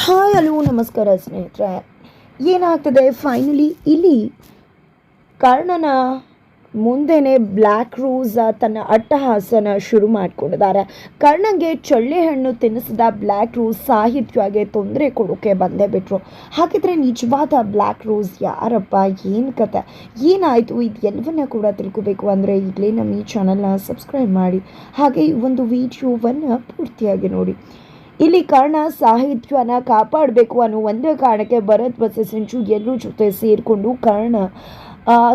Hi, hello, ನಮಸ್ಕಾರ ಸ್ನೇಹಿತರೆ. ಏನಾಗ್ತದೆ? ಫೈನಲಿ ಇಲ್ಲಿ ಕರ್ಣನ ಮುಂದೆನೆ ಬ್ಲ್ಯಾಕ್ ರೋಸ ತನ್ನ ಅಟ್ಟಹಾಸನ ಶುರು ಮಾಡಿಕೊಂಡಿದ್ದಾರೆ. ಕರ್ಣಂಗೆ ಚಳ್ಳೆ ಹಣ್ಣು ತಿನ್ನಿಸಿದ ಬ್ಲ್ಯಾಕ್ ರೋಸ್ ಸಾಹಿತ್ಯವಾಗಿ ತೊಂದರೆ ಕೊಡೋಕೆ ಬಂದೇ ಬಿಟ್ರು. ಹಾಗಿದ್ರೆ ನಿಜವಾದ ಬ್ಲ್ಯಾಕ್ ರೋಸ್ ಯಾರಪ್ಪ? ಏನು ಕತೆ? ಏನಾಯಿತು? ಇದು ಎಲ್ಲವನ್ನ ಕೂಡ ತಿಳ್ಕೊಬೇಕು ಅಂದರೆ ಈಗಲೇ ನಮ್ಮ ಈ ಚಾನಲ್ನ ಸಬ್ಸ್ಕ್ರೈಬ್ ಮಾಡಿ. ಹಾಗೆ ಈ ಒಂದು ವಿಡಿಯೋವನ್ನು ಪೂರ್ತಿಯಾಗಿ ನೋಡಿ. ಇಲ್ಲಿ ಕರ್ಣ ಸಾಹಿತ್ಯನ ಕಾಪಾಡಬೇಕು ಅನ್ನೋ ಒಂದೇ ಕಾರಣಕ್ಕೆ ಭರತ್ ಬಸ ಸಂಚು ಎಲ್ಲರೂ ಜೊತೆ ಸೇರಿಕೊಂಡು ಕರ್ಣ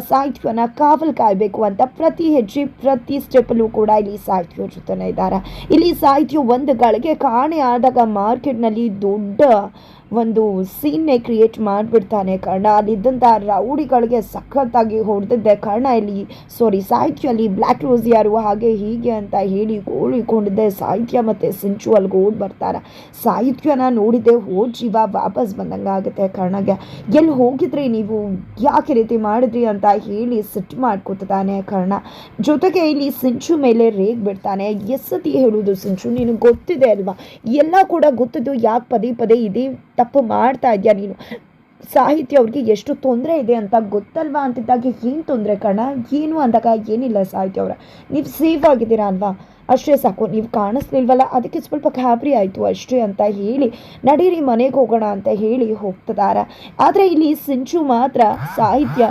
ಸಾಹಿತ್ಯವನ್ನು ಕಾವಲು ಕಾಯಬೇಕು ಅಂತ ಪ್ರತಿ ಹೆಜ್ಜೆ, ಪ್ರತಿ ಸ್ಟೆಪ್ಪಲ್ಲೂ ಕೂಡ ಇಲ್ಲಿ ಸಾಹಿತ್ಯ ಜೊತೆನೇ ಇದ್ದಾರೆ. ಇಲ್ಲಿ ಸಾಹಿತ್ಯ ಒಂದು ಗಳಿಗೆ ಕಾಣೆ ಆದಾಗ ಮಾರ್ಕೆಟ್ನಲ್ಲಿ ದೊಡ್ಡ ಒಂದು ಸೀನ್ನೇ ಕ್ರಿಯೇಟ್ ಮಾಡಿಬಿಡ್ತಾನೆ ಕರ್ಣ. ಅಲ್ಲಿದ್ದಂಥ ರೌಡಿಗಳಿಗೆ ಸಖತ್ತಾಗಿ ಹೊಡೆದಿದ್ದೆ ಕರ್ಣ. ಇಲ್ಲಿ ಸಾರಿ ಸಾಹಿತ್ಯಲ್ಲಿ ಬ್ಲ್ಯಾಕ್ ರೋಸ್ ಯಾರು? ಹಾಗೆ ಹೀಗೆ ಅಂತ ಹೇಳಿ ಗೋಳಿಕೊಂಡಿದ್ದೆ ಸಾಹಿತ್ಯ ಮತ್ತು ಸಿಂಚು ಅಲ್ಲಿಗೆ ಓಡ್ ಬರ್ತಾರೆ. ಸಾಹಿತ್ಯನ ನೋಡಿದ್ದೆ ಹೋದ ಜೀವ, ವಾಪಸ್ ಬಂದಂಗೆ ಆಗುತ್ತೆ ಕರ್ಣಗೆ. ಎಲ್ಲಿ ಹೋಗಿದ್ರಿ ನೀವು? ಯಾಕೆ ರೀತಿ ಮಾಡಿದ್ರಿ ಅಂತ ಹೇಳಿ ಸಿಟ್ಟು ಮಾಡ್ಕೊತಾನೆ ಕರ್ಣ. ಜೊತೆಗೆ ಇಲ್ಲಿ ಸಿಂಚು ಮೇಲೆ ರೇಗ್ ಬಿಡ್ತಾನೆ. ಎಸ್ಸತಿ ಹೇಳುವುದು ಸಿಂಚು ನಿನಗೆ ಗೊತ್ತಿದೆ ಅಲ್ವಾ? ಎಲ್ಲ ಕೂಡ ಗೊತ್ತಿದ್ದು ಯಾಕೆ ಪದೇ ಪದೇ ಇದೇ ತಪ್ಪು ಮಾಡ್ತಾ ಇದೆಯಾ ನೀನು? ಸಾಹಿತ್ಯ ಅವ್ರಿಗೆ ಎಷ್ಟು ತೊಂದರೆ ಇದೆ ಅಂತ ಗೊತ್ತಲ್ವಾ ಅಂತಿದ್ದಾಗ ಏನು ತೊಂದರೆ ಕಣ? ಏನು ಅಂದಾಗ ಏನಿಲ್ಲ ಸಾಹಿತ್ಯ ಅವರ. ನೀವು ಸೇಫ್ ಆಗಿದ್ದೀರಾ ಅಲ್ವಾ? ಅಷ್ಟೇ ಸಾಕು, ನೀವು ಕಾಣಿಸ್ಲಿಲ್ವಲ್ಲ? ಅದಕ್ಕೆ ಸ್ವಲ್ಪ ಗಾಬರಿ ಆಯಿತು ಅಷ್ಟೇ ಅಂತ ಹೇಳಿ, ನಡೀರಿ ಮನೆಗೆ ಹೋಗೋಣ ಅಂತ ಹೇಳಿ ಹೋಗ್ತಿದ್ದಾರೆ ಆದರೆ ಇಲ್ಲಿ ಸಿಂಚು ಮಾತ್ರ ಸಾಹಿತ್ಯ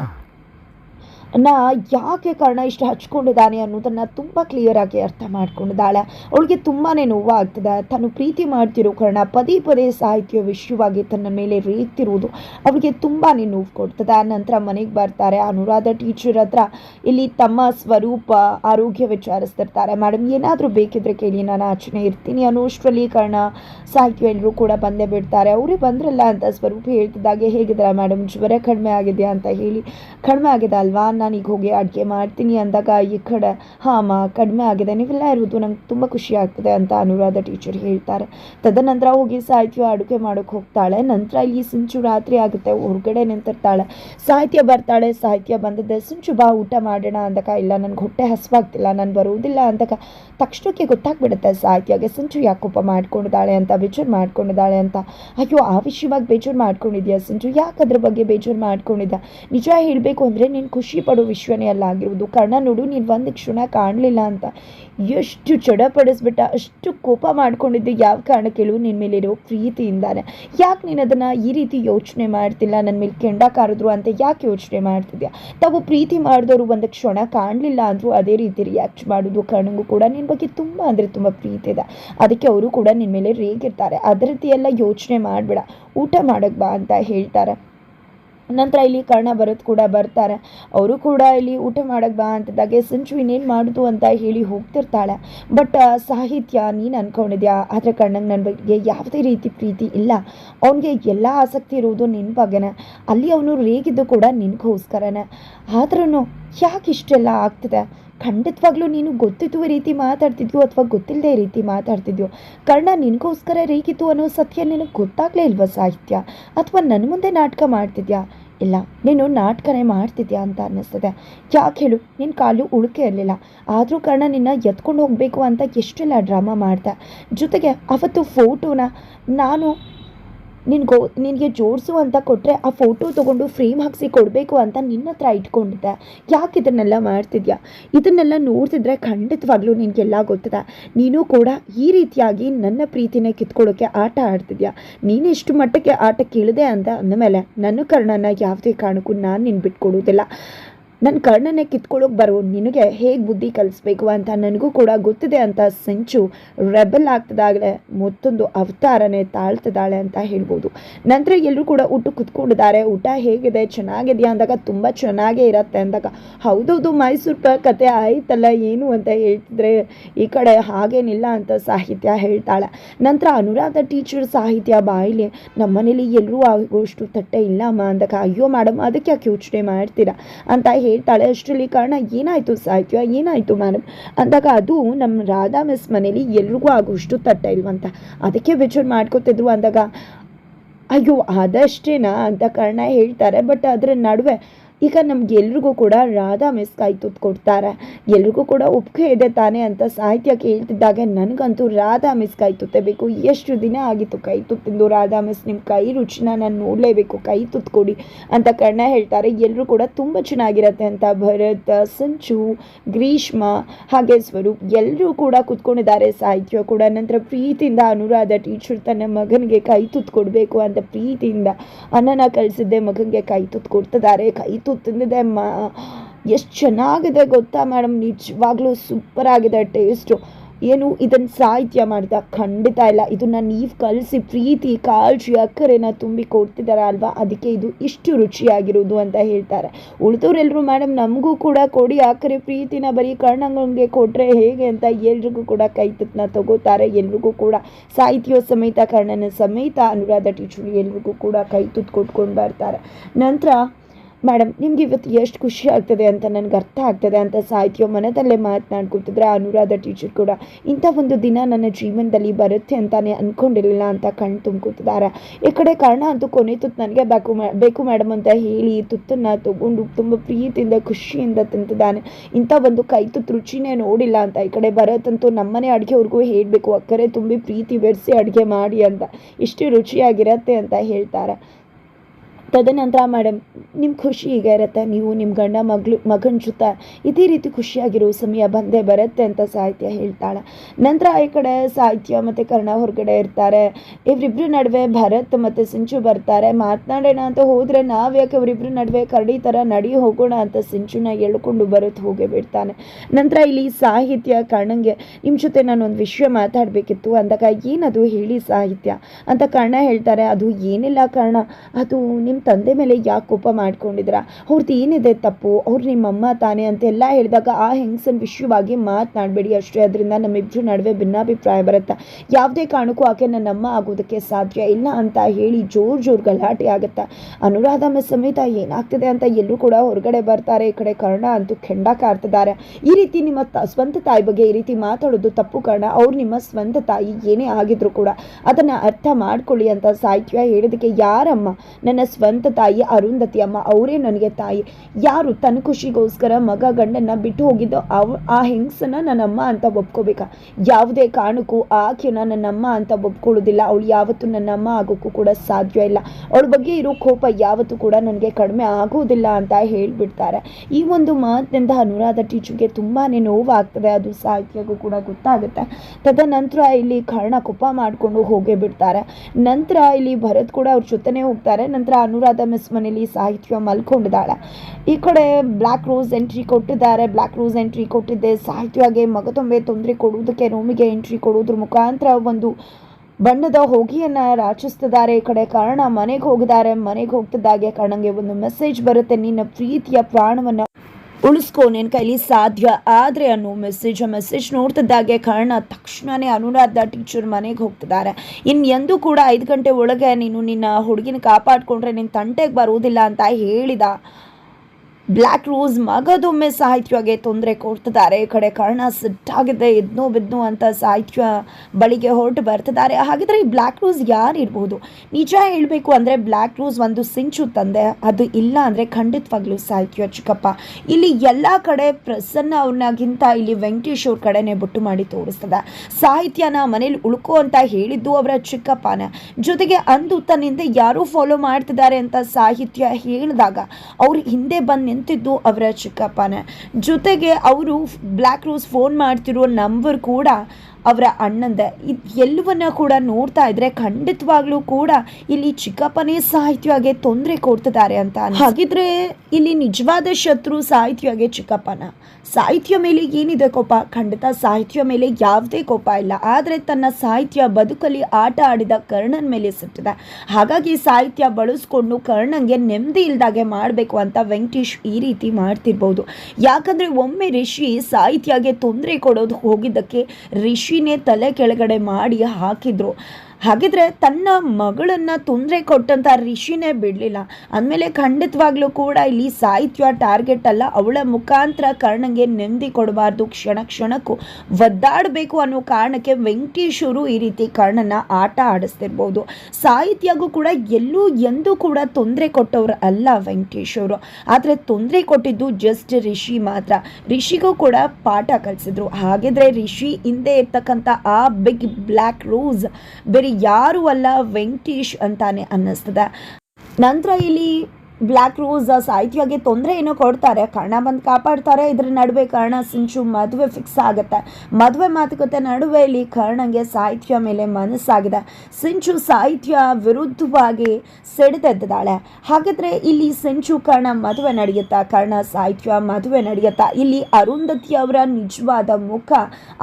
ನ ಯಾಕೆ ಕರ್ಣ ಇಷ್ಟು ಹಚ್ಕೊಂಡಿದ್ದಾನೆ ಅನ್ನೋದನ್ನು ತುಂಬ ಕ್ಲಿಯರಾಗಿ ಅರ್ಥ ಮಾಡ್ಕೊಂಡಿದ್ದಾಳೆ. ಅವಳಿಗೆ ತುಂಬಾ ನೋವಾಗ್ತದೆ. ತಾನು ಪ್ರೀತಿ ಮಾಡ್ತಿರೋ ಕರ್ಣ ಪದೇ ಪದೇ ಸಾಹಿತ್ಯ ವಿಷಯವಾಗಿ ತನ್ನ ಮೇಲೆ ರೇಗ್ತಿರುವುದು ಅವಳಿಗೆ ತುಂಬಾ ನೋವು ಕೊಡ್ತದೆ. ನಂತರ ಮನೆಗೆ ಬರ್ತಾರೆ. ಅನುರಾಧ ಟೀಚರ್ ಹತ್ರ ಇಲ್ಲಿ ತಮ್ಮ ಸ್ವರೂಪ ಆರೋಗ್ಯ ವಿಚಾರಿಸ್ತಿರ್ತಾರೆ. ಮೇಡಮ್ ಏನಾದರೂ ಬೇಕಿದ್ರೆ ಕೇಳಿ. ನಾನು ಆಚರಣೆ ಇರ್ತೀನಿ. ಅನ್ನೋಷ್ಟರಲ್ಲಿ ಕರ್ಣ ಸಾಹಿತ್ಯ ಎಲ್ಲರೂ ಕೂಡ ಬಂದೇ ಬಿಡ್ತಾರೆ. ಅವರೇ ಬಂದ್ರಲ್ಲ? ಅಂತ ಸ್ವರೂಪ ಹೇಳ್ತಿದ್ದಾಗೆ. ಹೇಗಿದ್ರ ಮೇಡಮ್ ಜ್ವರ ಕಡಿಮೆ ಆಗಿದೆಯಾ ಅಂತ ಹೇಳಿ. ಕಡಿಮೆ ಆಗಿದೆ ಅಲ್ವಾ? ಈಗ ಹೋಗಿ ಅಡುಗೆ ಮಾಡ್ತೀನಿ ಅಂದಾಗ ಈ ಕಡೆ, ಹಾಂ, ಅಮ್ಮ, ಕಡಿಮೆ ಆಗಿದೆ, ನೀವೆಲ್ಲ ಇರುವುದು ನಂಗೆ ತುಂಬ ಖುಷಿ ಆಗ್ತದೆ ಅಂತ ಅನುರಾಧ ಟೀಚರ್ ಹೇಳ್ತಾರೆ. ತದನಂತರ ಹೋಗಿ ಸಾಹಿತ್ಯ ಅಡುಗೆ ಮಾಡೋಕ್ಕೆ ಹೋಗ್ತಾಳೆ. ನಂತರ ಇಲ್ಲಿ ಸಿಂಚು ರಾತ್ರಿ ಆಗುತ್ತೆ, ಹೊರಗಡೆ ನಿಂತಿರ್ತಾಳೆ. ಸಾಹಿತ್ಯ ಬರ್ತಾಳೆ, ಸಾಹಿತ್ಯ ಬಂದಿದ್ದೆ ಸಿಂಚು, ಬಾ, ಊಟ ಮಾಡೋಣ ಅಂದಾಗ, ಇಲ್ಲ, ನನಗೆ ಹೊಟ್ಟೆ ಹಸುವಾಗ್ತಿಲ್ಲ, ನಾನು ಬರುವುದಿಲ್ಲ ಅಂದಾಗ, ತಕ್ಷಣಕ್ಕೆ ಗೊತ್ತಾಗ್ಬಿಡುತ್ತೆ ಸಾಹಿತ್ಯಗೆ, ಸಿಂಚು ಯಾಕೋಪ ಕೋಪ ಮಾಡ್ಕೊಂಡಿದ್ದಾಳೆ ಅಂತ, ಬೇಜಾರು ಮಾಡ್ಕೊಂಡಿದ್ದಾಳೆ ಅಂತ. ಅಯ್ಯೋ, ಆ ವಿಷಯವಾಗಿ ಬೇಜಾರು ಮಾಡ್ಕೊಂಡಿದ್ಯಾ ಸಿಂಚು? ಯಾಕೆ ಅದ್ರ ಬಗ್ಗೆ ಬೇಜಾರು ಮಾಡ್ಕೊಂಡಿದ್ದ ನಿಜ ಹೇಳಬೇಕು ಅಂದರೆ ನೀನು ಖುಷಿ ಪಡೋ ವಿಶ್ವನೇ ಅಲ್ಲ ಆಗಿರ್ಬೋದು ಕರ್ಣ ನೋಡು ನೀನು ಒಂದು ಕ್ಷಣ ಕಾಣಲಿಲ್ಲ ಅಂತ. ಎಷ್ಟು ಚಡಪಡಿಸ್ಬಿಟ್ಟ, ಅಷ್ಟು ಕೋಪ ಮಾಡ್ಕೊಂಡಿದ್ದು. ಯಾವ ಕಾರಣ ಕೇಳು ನಿನ್ನ ಮೇಲಿರೋ ಪ್ರೀತಿಯಿಂದಾನೆ ಯಾಕೆ ನೀನು ಅದನ್ನು ಈ ರೀತಿ ಯೋಚನೆ ಮಾಡ್ತಿಲ್ಲ? ನನ್ನ ಮೇಲೆ ಕೆಂಡ ಕಾರಿದ್ರು ಅಂತ ಯಾಕೆ ಯೋಚನೆ ಮಾಡ್ತಿದ್ಯಾ? ತಾವು ಪ್ರೀತಿ ಮಾಡಿದವರು ಒಂದು ಕ್ಷಣ ಕಾಣಲಿಲ್ಲ ಅಂದರೂ ಅದೇ ರೀತಿ ರಿಯಾಕ್ಟ್ ಮಾಡೋದು ಕಣ್ಣಿಗೂ ಕೂಡ ನಿನ್ನ ಬಗ್ಗೆ ತುಂಬ ಅಂದರೆ ತುಂಬ ಪ್ರೀತಿ ಇದೆ. ಅದಕ್ಕೆ ಅವರು ಕೂಡ ನಿನ್ನ ಮೇಲೆ ರೇಗಿರ್ತಾರೆ. ಅದರ ರೀತಿಯೆಲ್ಲ ಯೋಚನೆ ಮಾಡಬೇಡ. ಊಟ ಮಾಡೋಕ್ಕೆ ಬಾ ಅಂತ ಹೇಳ್ತಾರೆ. ನಂತರ ಇಲ್ಲಿ ಕರ್ಣ ಭರತ್ ಕೂಡ ಬರ್ತಾರೆ. ಅವರು ಕೂಡ ಇಲ್ಲಿ ಊಟ ಮಾಡಕ್ಕೆ ಬಾ ಅಂತಿದ್ದಾಗೆ ಸಂಚು ಇನ್ನೇನು ಮಾಡುದು ಅಂತ ಹೇಳಿ ಹೋಗ್ತಿರ್ತಾಳೆ. ಬಟ್ ಸಾಹಿತ್ಯ ನೀನು ಅನ್ಕೊಂಡಿದ್ಯಾ? ಆದರೆ ಕಣ್ಣಂಗೆ ನನ್ನ ಬಗ್ಗೆ ಯಾವುದೇ ರೀತಿ ಪ್ರೀತಿ ಇಲ್ಲ. ಅವನಿಗೆ ಎಲ್ಲ ಆಸಕ್ತಿ ಇರುವುದು ನಿನ್ನ ಬಗ್ಗೆನೇ. ಅಲ್ಲಿ ಅವನು ರೇಗಿದ್ದು ಕೂಡ ನಿನಗೋಸ್ಕರನೇ. ಆದ್ರೂ ಯಾಕೆ ಇಷ್ಟೆಲ್ಲ ಆಗ್ತಿದೆ? ಖಂಡಿತವಾಗ್ಲೂ ನೀನು ಗೊತ್ತಿದ್ದು ರೀತಿ ಮಾತಾಡ್ತಿದ್ಯೋ ಅಥವಾ ಗೊತ್ತಿಲ್ಲದೆ ರೀತಿ ಮಾತಾಡ್ತಿದ್ಯೋ ಕರ್ಣ ನಿನಗೋಸ್ಕರ ರೇಗಿತು ಅನ್ನೋ ಸತ್ಯ ನಿನಗೆ ಗೊತ್ತಾಗಲೇ ಇಲ್ವಾ ಸಾಹಿತ್ಯ? ಅಥವಾ ನನ್ನ ಮುಂದೆ ನಾಟಕ ಮಾಡ್ತಿದ್ಯಾ? ಇಲ್ಲ, ನೀನು ನಾಟಕನೇ ಮಾಡ್ತಿದ್ಯಾ ಅಂತ ಅನ್ನಿಸ್ತದೆ. ಯಾಕೆ ಹೇಳು ನಿನ್ನ ಕಾಲು ಉಳುಕೆ ಇರಲಿಲ್ಲ. ಆದರೂ ಕರ್ಣ ನಿನ್ನ ಎತ್ಕೊಂಡು ಹೋಗಬೇಕು ಅಂತ ಎಷ್ಟೆಲ್ಲ ಡ್ರಾಮಾ ಮಾಡ್ದೆ. ಜೊತೆಗೆ ಅವತ್ತು ಫೋಟೋನ ನಾನು ನಿನ್ಗೋ ನಿನಗೆ ಜೋಡಿಸು ಅಂತ ಕೊಟ್ಟರೆ ಆ ಫೋಟೋ ತೊಗೊಂಡು ಫ್ರೇಮ್ ಹಾಕಿಸಿ ಕೊಡಬೇಕು ಅಂತ ನಿನ್ನ ಹತ್ರ ಇಟ್ಕೊಂಡಿದ್ದೆ. ಯಾಕೆ ಇದನ್ನೆಲ್ಲ ಮಾಡ್ತಿದ್ಯಾ? ಇದನ್ನೆಲ್ಲ ನೋಡ್ತಿದ್ರೆ ಖಂಡಿತವಾಗ್ಲೂ ನಿನಗೆಲ್ಲ ಗೊತ್ತಿದೆ. ನೀನು ಕೂಡ ಈ ರೀತಿಯಾಗಿ ನನ್ನ ಪ್ರೀತಿನೇ ಕಿತ್ಕೊಳ್ಳೋಕ್ಕೆ ಆಟ ಆಡ್ತಿದ್ಯಾ? ನೀನು ಎಷ್ಟು ಮಟ್ಟಕ್ಕೆ ಆಟ ಕೇಳಿದೆ ಅಂತ ಅಂದಮೇಲೆ ನನ್ನ ಕರ್ಣನ ಯಾವುದೇ ಕಾರಣಕ್ಕೂ ನಾನು ನಿನ್ನ ಬಿಟ್ಕೊಡೋದಿಲ್ಲ. ನನ್ನ ಕರ್ಣನೇ ಕಿತ್ಕೊಳ್ಳೋಕೆ ಬರೋ ನಿನಗೆ ಹೇಗೆ ಬುದ್ಧಿ ಕಲಿಸ್ಬೇಕು ಅಂತ ನನಗೂ ಕೂಡ ಗೊತ್ತಿದೆ ಅಂತ ಸಂಚು ರೆಬಲ್ ಆಗ್ತದಾಗಲೇ ಮತ್ತೊಂದು ಅವತಾರನೇ ತಾಳ್ತಿದ್ದಾಳೆ ಅಂತ ಹೇಳ್ಬೋದು. ನಂತರ ಎಲ್ಲರೂ ಕೂಡ ಊಟ ಕುತ್ಕೊಂಡಿದ್ದಾರೆ. ಊಟ ಹೇಗಿದೆ? ಚೆನ್ನಾಗಿದೆಯಾ ಅಂದಾಗ ತುಂಬ ಚೆನ್ನಾಗೇ ಇರತ್ತೆ ಅಂದಾಗ. ಹೌದೌದು, ಮೈಸೂರು ಪ ಕತೆ ಆಯ್ತಲ್ಲ ಏನು ಅಂತ ಹೇಳ್ತಿದ್ರೆ ಈ ಕಡೆ ಹಾಗೇನಿಲ್ಲ ಅಂತ ಸಾಹಿತ್ಯ ಹೇಳ್ತಾಳೆ. ನಂತರ ಅನುರಾಧ ಟೀಚರ್ ಸಾಹಿತ್ಯ ಬಾಯಿಲಿ ನಮ್ಮನೇಲಿ ಎಲ್ಲರೂ ಆಗೋಷ್ಟು ತಟ್ಟೆ ಇಲ್ಲಮ್ಮ ಅಂದಾಗ, ಅಯ್ಯೋ ಮೇಡಮ್ ಅದಕ್ಕೆ ಯಾಕೆ ಯೋಚನೆ ಮಾಡ್ತೀರಾ? ಅಂತ ಹೇಳ್ತಾಳೆ, ಅಷ್ಟರಲ್ಲಿ ಕಾರಣ ಏನಾಯಿತು ಸಾಹಿತ್ಯ, ಏನಾಯಿತು ಮ್ಯಾಮ್ ಅಂದಾಗ ಅದು ನಮ್ಮ ರಾಧಾ ಮಿಸ್ ಮನೇಲಿ ಎಲ್ರಿಗೂ ಆಗೋಷ್ಟು ತಟ್ಟ ಇಲ್ವಂತ. ಅದಕ್ಕೆ ವಿಚಾರ ಮಾಡ್ಕೋತಿದ್ರು ಅಂದಾಗ, ಅಯ್ಯೋ, ಅದಷ್ಟೇನಾ? ಅಂತ ಕಾರಣ ಹೇಳ್ತಾರೆ. ಬಟ್ ಅದರ ನಡುವೆ ಈಗ ನಮ್ಗೆ ಎಲ್ರಿಗೂ ಕೂಡ ರಾಧಾ ಮಿಸ್ ಕೈ ತುತ್ತು ಕೊಡ್ತಾರೆ. ಎಲ್ರಿಗೂ ಕೂಡ ಉಪ್ಕೆ ಇದೆ ತಾನೆ ಅಂತ ಸಾಹಿತ್ಯ ಕೇಳ್ತಿದ್ದಾಗ, ನನಗಂತೂ ರಾಧಾ ಮಿಸ್ ಕೈ ಬೇಕು. ಎಷ್ಟು ದಿನ ಆಗಿತ್ತು ಕೈ ತುತ್ತಿಂದು ರಾಧಾ ಮಿಸ್ ನಿಮ್ಮ ಕೈ ರುಚಿನ ನಾನು ನೋಡಲೇಬೇಕು. ಕೈ ತುತ್ತು ಕೊಡಿ ಅಂತ ಕಣ್ಣ ಹೇಳ್ತಾರೆ. ಎಲ್ಲರೂ ಕೂಡ ತುಂಬ ಚೆನ್ನಾಗಿರತ್ತೆ ಅಂತ ಭರತ್, ಸಂಚು, ಗ್ರೀಷ್ಮ ಹಾಗೆ ಸ್ವರೂಪ್ ಎಲ್ಲರೂ ಕೂಡ ಕುತ್ಕೊಂಡಿದ್ದಾರೆ. ಸಾಹಿತ್ಯ ಕೂಡ ನಂತರ ಪ್ರೀತಿಯಿಂದ ಅನುರಾಧ ಟೀಚರ್ ತನ್ನ ಮಗನಿಗೆ ಕೈ ತುತ್ತು ಕೊಡಬೇಕು ಅಂತ ಪ್ರೀತಿಯಿಂದ ಅನ್ನನ ಕಳಿಸಿದ್ದೆ ಮಗನಿಗೆ ಕೈ ತುತ್ತು ಕೊಡ್ತಿದ್ದಾರೆ. ಕೈ ತುತ್ತು ತಿಂದಿದೆ, ಮ, ಎಷ್ಟು ಚೆನ್ನಾಗಿದೆ ಗೊತ್ತಾ ಮೇಡಮ್, ನಿಜವಾಗ್ಲೂ ಸೂಪರ್ ಆಗಿದೆ ಟೇಸ್ಟು ಏನು ಇದನ್ನು ಸಾಹಿತ್ಯ ಮಾಡಿದ? ಖಂಡಿತ ಇಲ್ಲ. ಇದನ್ನು ನೀವು ಕಲಿಸಿ, ಪ್ರೀತಿ, ಕಾಳಜಿ, ಅಕ್ಕರೆನ ತುಂಬಿ ಕೊಡ್ತಿದ್ದಾರೆ ಅಲ್ವಾ? ಅದಕ್ಕೆ ಇದು ಇಷ್ಟು ರುಚಿಯಾಗಿರೋದು ಅಂತ ಹೇಳ್ತಾರೆ. ಉಳಿದವರೆಲ್ಲರೂ ಮೇಡಮ್ ನಮಗೂ ಕೂಡ ಕೊಡಿ, ಅಕ್ಕರೆ, ಪ್ರೀತಿನ ಬರೀ ಕರ್ಣಂಗೆ ಕೊಟ್ಟರೆ ಹೇಗೆ ಅಂತ ಎಲ್ರಿಗೂ ಕೂಡ ಕೈ ತುತ್ತನ್ನ ತಗೋತಾರೆ. ಎಲ್ರಿಗೂ ಕೂಡ ಸಾಹಿತ್ಯೋ ಸಮೇತ, ಕರ್ಣನ ಸಮೇತ, ಅನುರಾಧ ಟೀಚರ್ ಎಲ್ರಿಗೂ ಕೂಡ ಕೈ ತುತ್ತು ಕೊಟ್ಕೊಂಡು ಬರ್ತಾರೆ. ನಂತರ ಮೇಡಮ್, ನಿಮ್ಗೆ ಇವತ್ತು ಎಷ್ಟು ಖುಷಿ ಆಗ್ತದೆ ಅಂತ ನನಗೆ ಅರ್ಥ ಆಗ್ತದೆ ಅಂತ ಸಾಹಿತ್ಯ ಮನದಲ್ಲೇ ಮಾತನಾಡ್ಕೊತಿದ್ರೆ ಅನುರಾಧ ಟೀಚರ್ ಕೂಡ ಇಂಥ ಒಂದು ದಿನ ನನ್ನ ಜೀವನದಲ್ಲಿ ಬರುತ್ತೆ ಅಂತಾನೆ ಅಂದ್ಕೊಂಡಿರಲಿಲ್ಲ ಅಂತ ಕಣ್ಣು ತುಂಬ್ಕೊತಿದ್ದಾರೆ. ಈ ಕಡೆ ಕಾರಣ ಅಂತೂ ಕೊನೆ ತುತ್ತು ನನಗೆ ಬೇಕು ಬೇಕು ಮೇಡಮ್ ಅಂತ ಹೇಳಿ ತುತ್ತನ್ನು ತಗೊಂಡು ತುಂಬ ಪ್ರೀತಿಯಿಂದ ಖುಷಿಯಿಂದ ತಿಂತಿದ್ದಾನೆ. ಇಂಥ ಒಂದು ಕೈ ತುತ್ತು ರುಚಿನೇ ನೋಡಿಲ್ಲ ಅಂತ ಈ ಕಡೆ ಬರತ್ತಂತೂ ನಮ್ಮನೆ ಅಡುಗೆವ್ರಿಗೂ ಹೇಳಬೇಕು, ಅಕ್ಕರೆ ತುಂಬಿ ಪ್ರೀತಿ ಬೆರೆಸಿ ಅಡುಗೆ ಮಾಡಿ ಅಂತ. ಇಷ್ಟು ರುಚಿಯಾಗಿರತ್ತೆ ಅಂತ ಹೇಳ್ತಾರೆ. ತದನಂತರ ಮೇಡಮ್ ನಿಮ್ಮ ಖುಷಿ ಈಗ ಇರುತ್ತೆ, ನೀವು ನಿಮ್ಮ ಗಂಡ ಮಗಳು, ಮಗನ ಜೊತೆ ಇದೇ ರೀತಿ ಖುಷಿಯಾಗಿರೋ ಸಮಯ ಬಂದೇ ಬರುತ್ತೆ ಅಂತ ಸಾಹಿತ್ಯ ಹೇಳ್ತಾಳೆ. ನಂತರ ಈ ಕಡೆ ಸಾಹಿತ್ಯ ಮತ್ತು ಕರ್ಣ ಹೊರಗಡೆ ಇರ್ತಾರೆ. ಇವರಿಬ್ಬರ ನಡುವೆ ಭರತ್ ಮತ್ತು ಸಿಂಚು ಬರ್ತಾರೆ. ಮಾತನಾಡೋಣ ಅಂತ ಹೋದರೆ ನಾವು ಯಾಕೆ ಅವರಿಬ್ಬರ ನಡುವೆ ಕರಡಿ ಥರ ನಡಿ ಹೋಗೋಣ ಅಂತ ಸಿಂಚುನ ಎಳ್ಕೊಂಡು ಬರುತ್ತೆ ಹೋಗೇ ಬಿಡ್ತಾನೆ. ನಂತರ ಇಲ್ಲಿ ಸಾಹಿತ್ಯ ಕರ್ಣಂಗೆ ನಿಮ್ಮ ಜೊತೆ ನಾನು ಒಂದು ವಿಷಯ ಮಾತಾಡಬೇಕಿತ್ತು, ಅಂದಾಗ ಏನದು ಹೇಳಿ ಸಾಹಿತ್ಯ? ಅಂತ ಕರ್ಣ ಹೇಳ್ತಾರೆ. ಅದು ಏನಿಲ್ಲ ಕರ್ಣ, ಅದು ನಿಮ್ಮ ತಂದೆ ಮೇಲೆ ಯಾಕೆ ಕೋಪ ಮಾಡ್ಕೊಂಡಿದ್ರ ಅವ್ರದ್ದು ಏನಿದೆ ತಪ್ಪು? ಅವ್ರು ನಿಮ್ಮಮ್ಮ ತಾನೇ ಅಂತೆಲ್ಲ ಹೇಳಿದಾಗ ಆ ಹೆಂಗಸನ ವಿಷಯವಾಗಿ ಮಾತನಾಡಬೇಡಿ ಅಷ್ಟೇ. ಅದರಿಂದ ನಮ್ಮಿಬ್ರು ನಡುವೆ ಭಿನ್ನಾಭಿಪ್ರಾಯ ಬರುತ್ತೆ. ಯಾವುದೇ ಕಾರಣಕ್ಕೂ ಆಕೆ ನನ್ನಮ್ಮ ಆಗೋದಕ್ಕೆ ಸಾಧ್ಯ ಇಲ್ಲ ಅಂತ ಹೇಳಿ ಜೋರು ಜೋರು ಗಲಾಟೆ ಆಗುತ್ತೆ. ಅನುರಾಧ ಸಮೇತ ಏನಾಗ್ತಿದೆ ಅಂತ ಎಲ್ಲರೂ ಕೂಡ ಹೊರಗಡೆ ಬರ್ತಾರೆ. ಈ ಕಡೆ ಕರ್ಣ ಅಂತೂ ಕೆಂಡ ಕಾರ್ತಿದ್ದಾರೆ ಈ ರೀತಿ ನಿಮ್ಮ ಸ್ವಂತ ತಾಯಿ ಬಗ್ಗೆ ಈ ರೀತಿ ಮಾತಾಡೋದು ತಪ್ಪು ಕಾರಣ. ಅವ್ರು ನಿಮ್ಮ ಸ್ವಂತ ತಾಯಿ, ಏನೇ ಆಗಿದ್ರು ಕೂಡ ಅದನ್ನು ಅರ್ಥ ಮಾಡ್ಕೊಳ್ಳಿ ಅಂತ ಸಾಹಿತ್ಯ ಹೇಳಿದಕ್ಕೆ ಯಾರಮ್ಮ? ನನ್ನ ಸ್ವಂತ ತಾಯಿ ಅರುಂಧತಿ ಅಮ್ಮ, ಅವರೇ ನನಗೆ ತಾಯಿ. ಯಾರು ತನ್ನ ಖುಷಿಗೋಸ್ಕರ ಮಗ ಗಂಡನ್ನ ಬಿಟ್ಟು ಹೋಗಿದ್ದೋ ಅವ್, ಆ ಹೆಂಗಸನ್ನ ನನ್ನಮ್ಮ ಅಂತ ಒಪ್ಕೋಬೇಕಾ? ಯಾವುದೇ ಕಾರಣಕ್ಕೂ ಆಕೆನ ನನ್ನಮ್ಮ ಅಂತ ಒಪ್ಕೊಳ್ಳೋದಿಲ್ಲ. ಅವಳು ಯಾವತ್ತೂ ನನ್ನಮ್ಮ ಆಗೋಕ್ಕೂ ಕೂಡ ಸಾಧ್ಯ ಇಲ್ಲ. ಅವಳ ಬಗ್ಗೆ ಇರೋ ಕೋಪ ಯಾವತ್ತೂ ಕೂಡ ನನಗೆ ಕಡಿಮೆ ಆಗೋದಿಲ್ಲ ಅಂತ ಹೇಳಿಬಿಡ್ತಾರೆ. ಈ ಒಂದು ಮಾತಿನಿಂದ ಅನುರಾಧ ಟೀಚರ್ಗೆ ತುಂಬಾ ನೋವಾಗ್ತದೆ. ಅದು ಸಾಹಿತ್ಯಗೂ ಕೂಡ ಗೊತ್ತಾಗುತ್ತೆ. ತದನಂತರ ಇಲ್ಲಿ ಕರ್ಣ ಕೋಪ ಮಾಡಿಕೊಂಡು ಹೋಗೇ ಬಿಡ್ತಾರೆ. ನಂತರ ಇಲ್ಲಿ ಭರತ್ ಕೂಡ ಅವ್ರ ಜೊತೆನೇ ಹೋಗ್ತಾರೆ. ನಂತರ ಅನುರಾಧ ಮಿಸ್ ಮನೇಲಿ ಸಾಹಿತ್ಯ ಮಲ್ಕೊಂಡಿದ್ದಾಳೆ. ಈ ಕಡೆ ಬ್ಲ್ಯಾಕ್ ರೋಸ್ ಎಂಟ್ರಿ ಕೊಟ್ಟಿದ್ದಾರೆ. ಬ್ಲ್ಯಾಕ್ ರೋಸ್ ಎಂಟ್ರಿ ಕೊಟ್ಟಿದ್ದೆ. ಸಾಹಿತ್ಯಗೆ ಮಗತೊಂಬೆ ತೊಂದರೆ ಕೊಡುವುದಕ್ಕೆ ರೂಮಿಗೆ ಎಂಟ್ರಿ ಕೊಡೋದ್ರ ಮುಖಾಂತರ ಒಂದು ಬಣ್ಣದ ಹೋಗಿಯನ್ನು ರಾಚಿಸ್ತಿದ್ದಾರೆ. ಈ ಕಡೆ ಕಾರಣ ಮನೆಗೆ ಹೋಗಿದ್ದಾರೆ. ಮನೆಗೆ ಹೋಗ್ತಿದ್ದಾಗೆ ಕರ್ಣಂಗೆ ಒಂದು ಮೆಸೇಜ್ ಬರುತ್ತೆ. ನಿನ್ನ ಪ್ರೀತಿಯ ಪ್ರಾಣವನ್ನ ಉಳಿಸ್ಕೊ ನಿನ್ನ ಕೈಲಿ ಸಾಧ್ಯ ಆದರೆ ಅನ್ನೋ ಮೆಸೇಜ್ ಆ ಮೆಸೇಜ್ ನೋಡ್ತಿದ್ದಾಗೆ ಕಾರಣ. ತಕ್ಷಣವೇ ಅನುರಾಧ ಟೀಚರ್ ಮನೆಗೆ ಹೋಗ್ತಿದ್ದಾರೆ. ಇನ್ನು ಎಂದೂ ಕೂಡ ಐದು ಗಂಟೆ ಒಳಗೆ ನೀನು ನಿನ್ನ ಹುಡುಗಿನ ಕಾಪಾಡಿಕೊಂಡ್ರೆ ನಿನ್ನ ತಂಟೆಗೆ ಬರುವುದಿಲ್ಲ ಅಂತ ಹೇಳಿದ. ಬ್ಲ್ಯಾಕ್ ರೋಸ್ ಮಗದೊಮ್ಮೆ ಸಾಹಿತ್ಯಗೆ ತೊಂದರೆ ಕೊಡ್ತಿದ್ದಾರೆ. ಈ ಕಡೆ ಕರ್ಣ ಸಿಟ್ಟಾಗಿದೆ, ಎದ್ನೋ ಬಿದ್ನೋ ಅಂತ ಸಾಹಿತ್ಯ ಬಳಿಗೆ ಹೊರಟು ಬರ್ತಿದ್ದಾರೆ. ಹಾಗಿದ್ರೆ ಈ ಬ್ಲ್ಯಾಕ್ ರೋಸ್ ಯಾರು ಇರ್ಬೋದು? ನಿಜ ಹೇಳಬೇಕು ಅಂದರೆ ಬ್ಲ್ಯಾಕ್ ರೋಸ್ ಒಂದು ಸಿಂಚು ತಂದೆ. ಅದು ಇಲ್ಲ ಅಂದರೆ ಖಂಡಿತವಾಗ್ಲೂ ಸಾಹಿತ್ಯ ಚಿಕ್ಕಪ್ಪ. ಇಲ್ಲಿ ಎಲ್ಲ ಕಡೆ ಪ್ರಸನ್ನ ಅವ್ರನ್ನಾಗಿಂತ ಇಲ್ಲಿ ವೆಂಕಟೇಶ್ ಅವ್ರ ಕಡೆನೇ ಬೊಟ್ಟು ಮಾಡಿ ತೋರಿಸ್ತದೆ. ಸಾಹಿತ್ಯನ ಮನೇಲಿ ಉಳ್ಕೋ ಅಂತ ಹೇಳಿದ್ದು ಅವರ ಚಿಕ್ಕಪ್ಪನ. ಜೊತೆಗೆ ಅಂದು ತನ್ನಿಂದ ಯಾರೂ ಫಾಲೋ ಮಾಡ್ತಿದ್ದಾರೆ ಅಂತ ಸಾಹಿತ್ಯ ಹೇಳಿದಾಗ, ಅವ್ರು ಹಿಂದೆ ಬಂದು ನಿಂತಿದ್ದು ಅವರ ಚಿಕ್ಕಪ್ಪನೇ. ಜೊತೆಗೆ ಅವರು ಬ್ಲ್ಯಾಕ್ ರೋಸ್ ಫೋನ್ ಮಾಡ್ತಿರೋ ನಂಬರ್ ಕೂಡ ಅವರ ಅಣ್ಣಂದೆ. ಎಲ್ಲವನ್ನ ಕೂಡ ನೋಡ್ತಾ ಇದ್ರೆ ಖಂಡಿತವಾಗ್ಲೂ ಕೂಡ ಇಲ್ಲಿ ಚಿಕ್ಕಪ್ಪನೇ ಸಾಹಿತ್ಯವಾಗಿ ತೊಂದರೆ ಕೊಡ್ತಿದ್ದಾರೆ ಅಂತ. ಹಾಗಿದ್ರೆ ಇಲ್ಲಿ ನಿಜವಾದ ಶತ್ರು ಸಾಹಿತ್ಯವಾಗಿ ಚಿಕ್ಕಪ್ಪನ. ಸಾಹಿತ್ಯ ಮೇಲೆ ಏನಿದೆ ಕೋಪ? ಖಂಡಿತ ಸಾಹಿತ್ಯ ಮೇಲೆ ಯಾವುದೇ ಕೋಪ ಇಲ್ಲ. ಆದರೆ ತನ್ನ ಸಾಹಿತ್ಯ ಬದುಕಲ್ಲಿ ಆಟ ಆಡಿದ ಕರ್ಣನ್ ಮೇಲೆ ಸುಟ್ಟಿದೆ ಹಾಗಾಗಿ ಸಾಹಿತ್ಯ ಬಳಸ್ಕೊಂಡು ಕರ್ಣಂಗೆ ನೆಮ್ಮದಿ ಇಲ್ದಾಗೆ ಮಾಡಬೇಕು ಅಂತ ವೆಂಕಟೇಶ್ ಈ ರೀತಿ ಮಾಡ್ತಿರ್ಬೋದು. ಯಾಕಂದರೆ ಒಮ್ಮೆ ರಿಷಿ ಸಾಹಿತ್ಯಗೆ ತೊಂದರೆ ಕೊಡೋದು ಹೋಗಿದ್ದಕ್ಕೆ ರಿಷಿನೇ ತಲೆ ಕೆಳಗಡೆ ಮಾಡಿ ಹಾಕಿದ್ರು. ಹಾಗಿದ್ರೆ ತನ್ನ ಮಗಳನ್ನ ತೊಂದರೆ ಕೊಟ್ಟಂತ ರಿಷಿನೇ ಬಿಡಲಿಲ್ಲ. ಅಂದಮೇಲೆ ಖಂಡಿತವಾಗ್ಲೂ ಕೂಡ ಇಲ್ಲಿ ಸಾಹಿತ್ಯ ಟಾರ್ಗೆಟ್ ಅಲ್ಲ. ಅವಳ ಮುಖಾಂತರ ಕರ್ಣಂಗೆ ನೆಮ್ಮದಿ ಕೊಡಬಾರ್ದು. ಕ್ಷಣ ಕ್ಷಣಕ್ಕೂ ಒದ್ದಾಡಬೇಕು ಅನ್ನೋ ಕಾರಣಕ್ಕೆ ವೆಂಕಟೇಶ್ವರು ಈ ರೀತಿ ಕರ್ಣನ ಆಟ ಆಡಿಸ್ತಿರ್ಬೋದು. ಸಾಹಿತ್ಯಗೂ ಕೂಡ ಎಲ್ಲೂ ಎಂದೂ ಕೂಡ ತೊಂದರೆ ಕೊಟ್ಟವರು ಅಲ್ಲ ವೆಂಕಟೇಶ್ವರು ಆದರೆ ತೊಂದರೆ ಕೊಟ್ಟಿದ್ದು ಜಸ್ಟ್ ರಿಷಿ ಮಾತ್ರ. ಋಷಿಗೂ ಕೂಡ ಪಾಠ ಕಲಿಸಿದ್ರು. ಹಾಗಿದ್ರೆ ರಿಷಿ ಹಿಂದೆ ಇರ್ತಕ್ಕಂಥ ಆ ಬಿಗ್ ಬ್ಲ್ಯಾಕ್ ರೋಸ್ ಬೇರೆ ಯಾರು ಅಲ್ಲ ವೆಂಕಟೇಶ್ ಅಂತಾನೆ ಅನ್ನಿಸ್ತದೆ. ನಂತರ ಇಲ್ಲಿ ಬ್ಲ್ಯಾಕ್ ರೋಸ್ ಸಾಹಿತ್ಯಗೆ ತೊಂದರೆ ಏನು ಕೊಡ್ತಾರೆ, ಕರ್ಣ ಬಂದು ಕಾಪಾಡ್ತಾರೆ, ಇದ್ರ ನಡುವೆ ಕರ್ಣ ಸಿಂಚು ಮದುವೆ ಫಿಕ್ಸ್ ಆಗುತ್ತೆ. ಮದುವೆ ಮಾತುಕತೆ ನಡುವೆ ಇಲ್ಲಿ ಕರ್ಣಂಗೆ ಸಾಹಿತ್ಯ ಮೇಲೆ ಮನಸ್ಸಾಗಿದೆ. ಸಿಂಚು ಸಾಹಿತ್ಯ ವಿರುದ್ಧವಾಗಿ ಸಿಡಿದೆದ್ದಾಳೆ. ಹಾಗಾದ್ರೆ ಇಲ್ಲಿ ಸಿಂಚು ಕರ್ಣ ಮದುವೆ ನಡೆಯುತ್ತಾ? ಕರ್ಣ ಸಾಹಿತ್ಯ ಮದುವೆ ನಡೆಯುತ್ತಾ? ಇಲ್ಲಿ ಅರುಂಧತಿ ಅವರ ನಿಜವಾದ ಮುಖ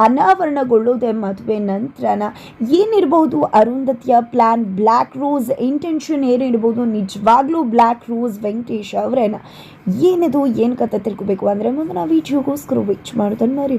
ಅನಾವರಣಗೊಳ್ಳುವುದೇ ಮದುವೆ ನಂತರನ. ಏನಿರಬಹುದು ಅರುಂಧತಿಯ ಪ್ಲಾನ್ ಬ್ಲ್ಯಾಕ್ ರೋಸ್ ಇಂಟೆನ್ಷನ್ ಏನಿರ್ಬೋದು ನಿಜವಾಗ್ಲೂ ಬ್ಲ್ಯಾಕ್ ರೋಸ್ ವೆಂಕಟೇಶ್ ಅವರೇನ? ಏನಿದು ಏನು ಕತೆ ತಿಳ್ಕೊಬೇಕು? ಅಂದರೆ ಮುಂದಿನ ವೀಡಿಯೋಗೋಸ್ಕರ ವಿಚ್ ಮಾಡೋದನ್ನು ಮರಿ